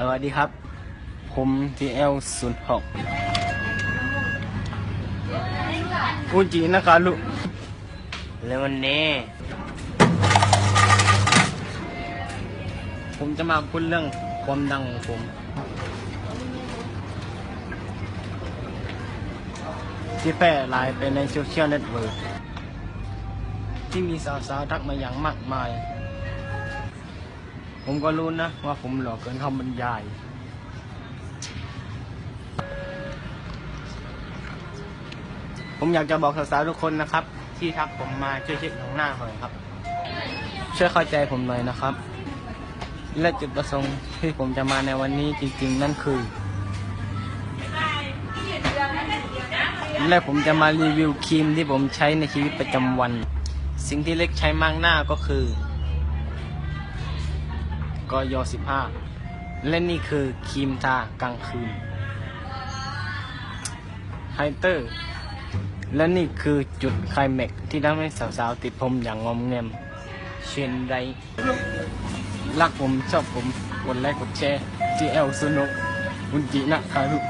สวัสดีครับ ผม TL 0 6อูจินะคะลูก แล้ววันนี้ ผมจะมาพูดเรื่องความดังของผม ที่แพร่หลายไปในโซเชียลเน็ตเวิร์กที่มีสาวๆทักมาอย่างมากมาย ผมก็รู้นะว่าผมหล่อเกินคำบรรยาย ผมอยากจะบอกสาวๆทุกคนนะครับ ที่ทักผมมาช่วยเช็คหนังหน้าหน่อยครับ ช่วยเข้าใจผมหน่อยนะครับ และจุดประสงค์ที่ผมจะมาในวันนี้จริงๆ นั่นคือ และผมจะมารีวิวครีมที่ผมใช้ในชีวิตประจำวัน สิ่งที่เล็กใช้มากหน้าก็คือ กย15 และนี่คือครีมทากลางคืนไฮเตอร์ และนี่คือจุดไคลแม็กที่ทำให้สาวๆ ติดผมอย่างงอมแงมเช่นไรรักผมชอบผมกดไลค์กดแชร์ GL สนุกอุนจินะครับ